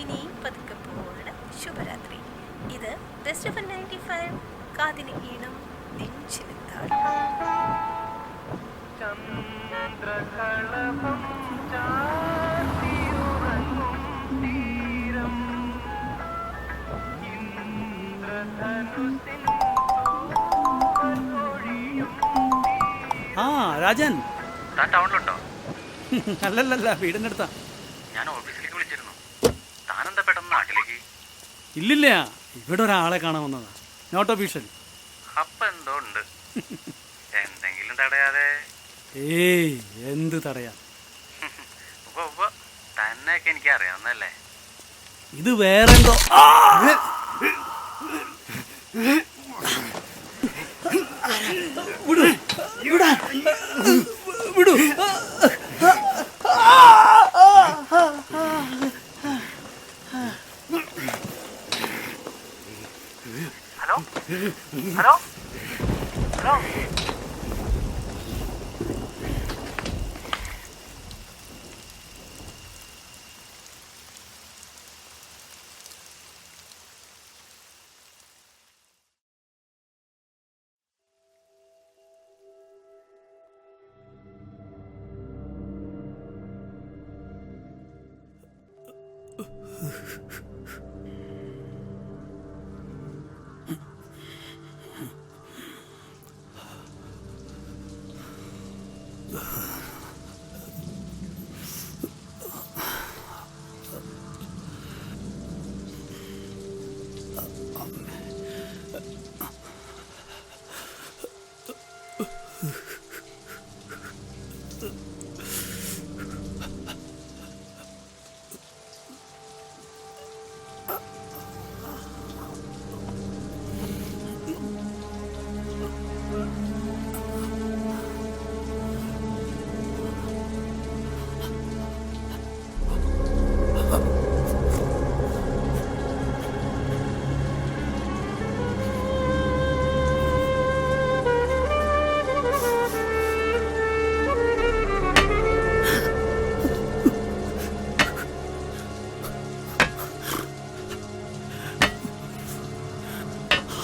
വിനയും പതുക്കെ പോവുകയാണ് ശുഭരാത്രി. ഇത് ബെസ്റ്റ് ഓഫ് നയന്റി ഫൈവ് കാതിന് ഈണം നെഞ്ചിലെത്താണ് ആ രാജൻ. താൻ ടൗണിലുണ്ടോ? അല്ലല്ലല്ല വീടിന്റെ അടുത്താ. ഇല്ലില്ല. ഇവിടെ ഒരാളെ കാണാൻ വന്നതാ. നോട്ട് ഒഫീഷ്യൽ അപ്പൊ എന്തോ ഉണ്ട്. എന്തെങ്കിലും തടയാതെ. ഏയ് എന്ത് തടയാ? തന്നെയൊക്കെ എനിക്ക് അറിയാവുന്നല്ലേ ഇത് വേറെന്തോ? ആ! വിടൂ, വിടാ, വിടൂ. ¿Aló? ¿Aló? ¿Aló?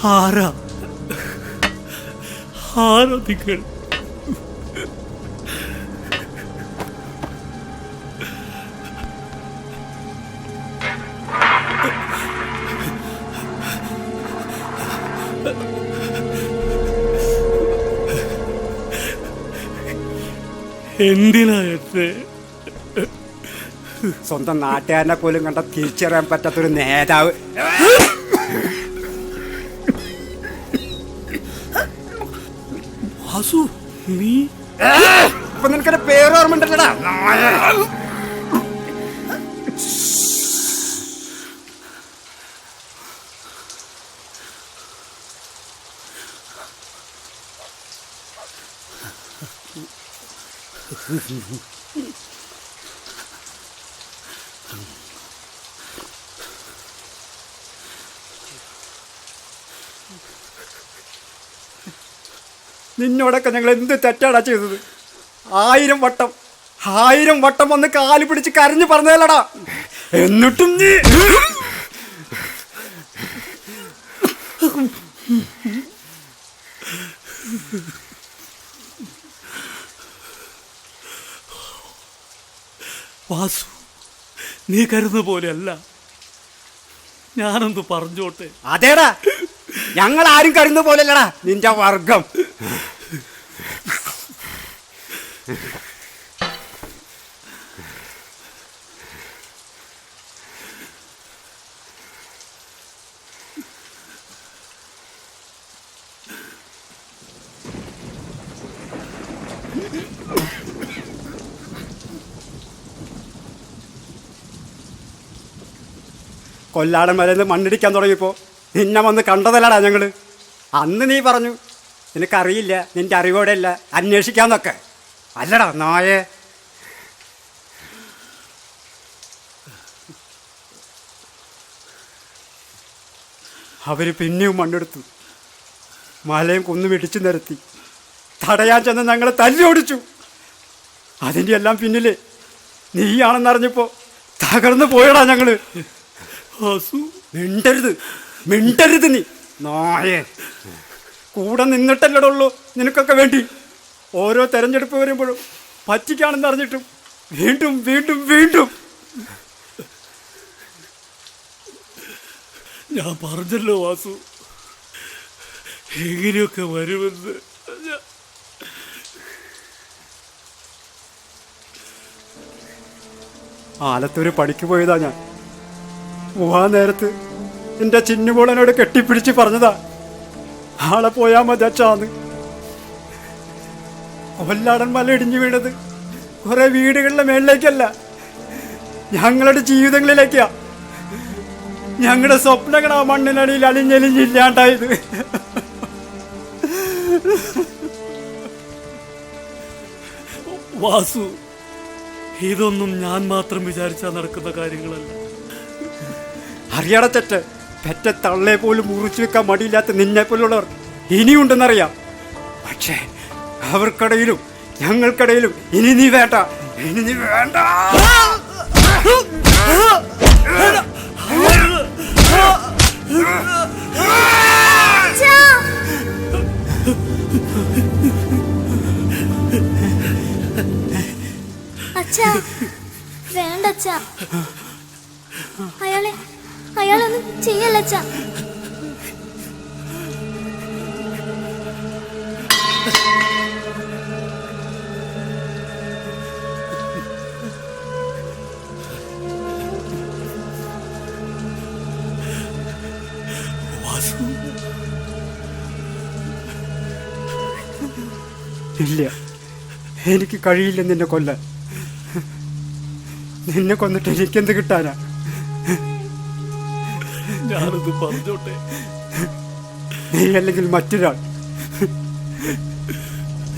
ആരാ ആരോ നിങ്ങൾ എന്തിനാ സ്വന്തം നാട്ടുകാരനെ പോലും കണ്ട തിരിച്ചറിയാൻ പറ്റാത്തൊരു നേതാവ്. വാസു നീ? ഇപ്പൊ നിനക്കെന്റെ പേര് ഓർമ്മ ഉണ്ടല്ലടാ നിന്നോടൊക്കെ ഞങ്ങൾ എന്ത് തെറ്റാടാ ചെയ്തത്? ആയിരം വട്ടം ആയിരം വട്ടം വന്ന് കാൽ പിടിച്ച് കരഞ്ഞു പറഞ്ഞതല്ലടാ. എന്നിട്ടും നീ വാസു നീ കരുതുന്ന പോലെയല്ല. ഞാനൊന്ന് പറഞ്ഞോട്ടെ? അതേടാ. ഞങ്ങൾ ആരും കരുന്ന പോലെയല്ലടാ. നിന്റെ വർഗം. കൊല്ലാടൻ വരെ മണ്ണിടിക്കാൻ തുടങ്ങിയപ്പോൾ നിന്നെ വന്ന് കണ്ടതല്ലടാ ഞങ്ങൾ. അന്ന് നീ പറഞ്ഞു നിനക്കറിയില്ല നിന്റെ അറിവോടെ അല്ല അന്വേഷിക്കാന്നൊക്കെ. അല്ലടാ നായേ. അവർ പിന്നെയും മണ്ണെടുത്തു. മലയും കുന്നും ഇടിച്ചു നിരത്തി. തടയാൻ ചെന്ന് ഞങ്ങളെ തല്ലി ഓടിച്ചു. അതിന്റെ എല്ലാം പിന്നിലെ നീയാണെന്നറിഞ്ഞപ്പോൾ തകർന്നു പോയടാ ഞങ്ങൾ. വാസു മിണ്ടരുത് മിണ്ടരുത് നീ. നായേ കൂടെ നിന്നിട്ടല്ലടുള്ളൂ നിനക്കൊക്കെ വേണ്ടി. ഓരോ തെരഞ്ഞെടുപ്പ് വരുമ്പോഴും പറ്റിക്കാണെന്ന് അറിഞ്ഞിട്ടും വീണ്ടും വീണ്ടും വീണ്ടും. ഞാൻ പറഞ്ഞല്ലോ വാസു. എങ്ങനെയൊക്കെ വരുമെന്ന്. ആലത്തൂര് പണിക്ക് പോയതാ ഞാൻ. പോവാൻ നേരത്ത് എന്റെ ചിന്നുപോളനോട് കെട്ടിപ്പിടിച്ച് പറഞ്ഞതാ. ആളെ പോയാ മതി അച്ഛാന്ന് കൊല്ലാടൻ മല ഇടിഞ്ഞു വീണത്. കുറെ വീടുകളുടെ മേളിലേക്കല്ല. ഞങ്ങളുടെ ജീവിതങ്ങളിലേക്കാ. ഞങ്ങളുടെ സ്വപ്നങ്ങൾ ആ മണ്ണിനടിയിൽ അലിഞ്ഞലിഞ്ഞില്ലാണ്ടായത് വാസു ഇതൊന്നും ഞാൻ മാത്രം വിചാരിച്ചാൽ നടക്കുന്ന കാര്യങ്ങളല്ല. അറിയടച്ചറ്റ് പെറ്റ തള്ളെ പോലും മുറിച്ചു വെക്കാൻ മടിയില്ലാത്ത നിന്നെ പോലുള്ളവർ ഇനിയുണ്ടെന്നറിയാം. പക്ഷേ അവർക്കിടയിലും ഞങ്ങൾക്കിടയിലും ഇനി നീ വേണ്ട ഇനി നീ വേണ്ട. ഇല്ല. എനിക്ക് കഴിയില്ല നിന്നെ കൊല്ലാൻ. നിന്നെ കൊന്നിട്ട് എനിക്കെന്ത് കിട്ടാനാ? ഞാനത് പറഞ്ഞോട്ടെ. നീ അല്ലെങ്കിൽ മറ്റൊരാൾ.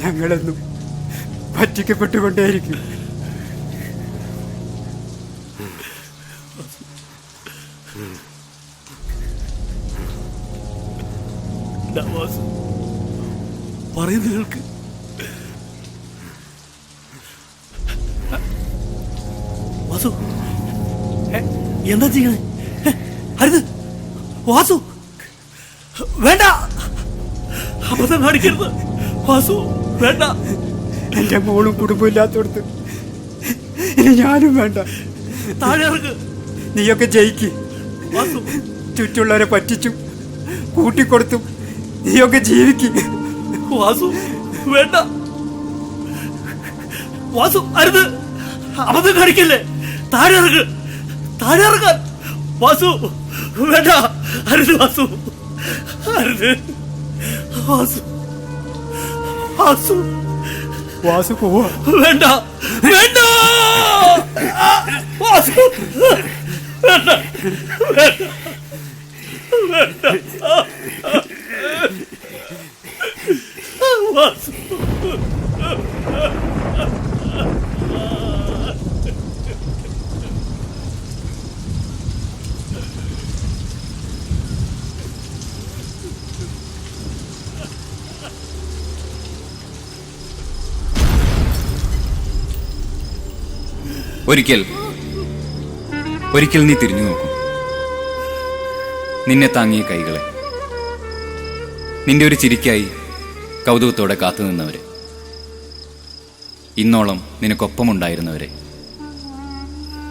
ഞങ്ങളെന്നും പറ്റിക്കപ്പെട്ടുകൊണ്ടേയിരിക്കും. പറയുന്നത് കേൾക്ക്. വാസു. എന്താ ചെയ്യണേ അരുത് വാസു. വേണ്ട. അബദ്ധം കാണിക്കരുത്. വാസു വേണ്ട. എന്റെ മോളും കുടുംബമില്ലാത്തടത്ത് ഇനി ഞാനും വേണ്ട. താഴെ ഇറങ്ങ്. നീയൊക്കെ ജയിക്ക്. വാസു. ചുറ്റുള്ളവരെ പറ്റിച്ചും കൂട്ടിക്കൊടുത്തും നീയൊക്കെ ജീവിക്ക്. വാസു വേണ്ട. വാസു അരുത് അബദ്ധം കാണിക്കല്ലേ? താഴെ ഇറങ്ങ് താഴെ ഇറങ്ങാൻ വാസു വേണ്ട അരുത് വാസു അരുത് വാസു വാസു വാസു പോവാ വേണ്ട വേണ്ട ആ, വാസു വേണ്ട വേണ്ട വേണ്ട വാസു ഒരിക്കൽ ഒരിക്കൽ നീ തിരിഞ്ഞു നോക്കും. നിന്നെ താങ്ങിയ കൈകളെ. നിന്റെ ഒരു ചിരിക്കായി കൗതുകത്തോടെ കാത്തു നിന്നവരെ. ഇന്നോളം നിനക്കൊപ്പമുണ്ടായിരുന്നവരെ.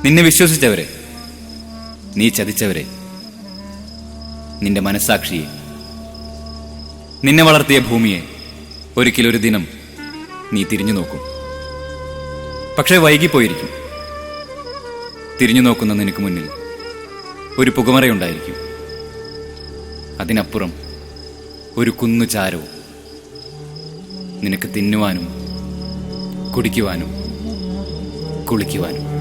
നിന്നെ വിശ്വസിച്ചവരെ. നീ ചതിച്ചവരെ. നിന്റെ മനസാക്ഷിയെ നിന്നെ വളർത്തിയ ഭൂമിയെ. ഒരിക്കലൊരു ദിനം നീ തിരിഞ്ഞു നോക്കും. പക്ഷേ വൈകിപ്പോയിരിക്കും. തിരിഞ്ഞു നോക്കുന്ന നിനക്ക് മുന്നിൽ. ഒരു പുകമറയുണ്ടായിരിക്കും. അതിനപ്പുറം ഒരു കുന്നു ചാരവും നിനക്ക് തിന്നുവാനും കുടിക്കുവാനും കുളിക്കുവാനും.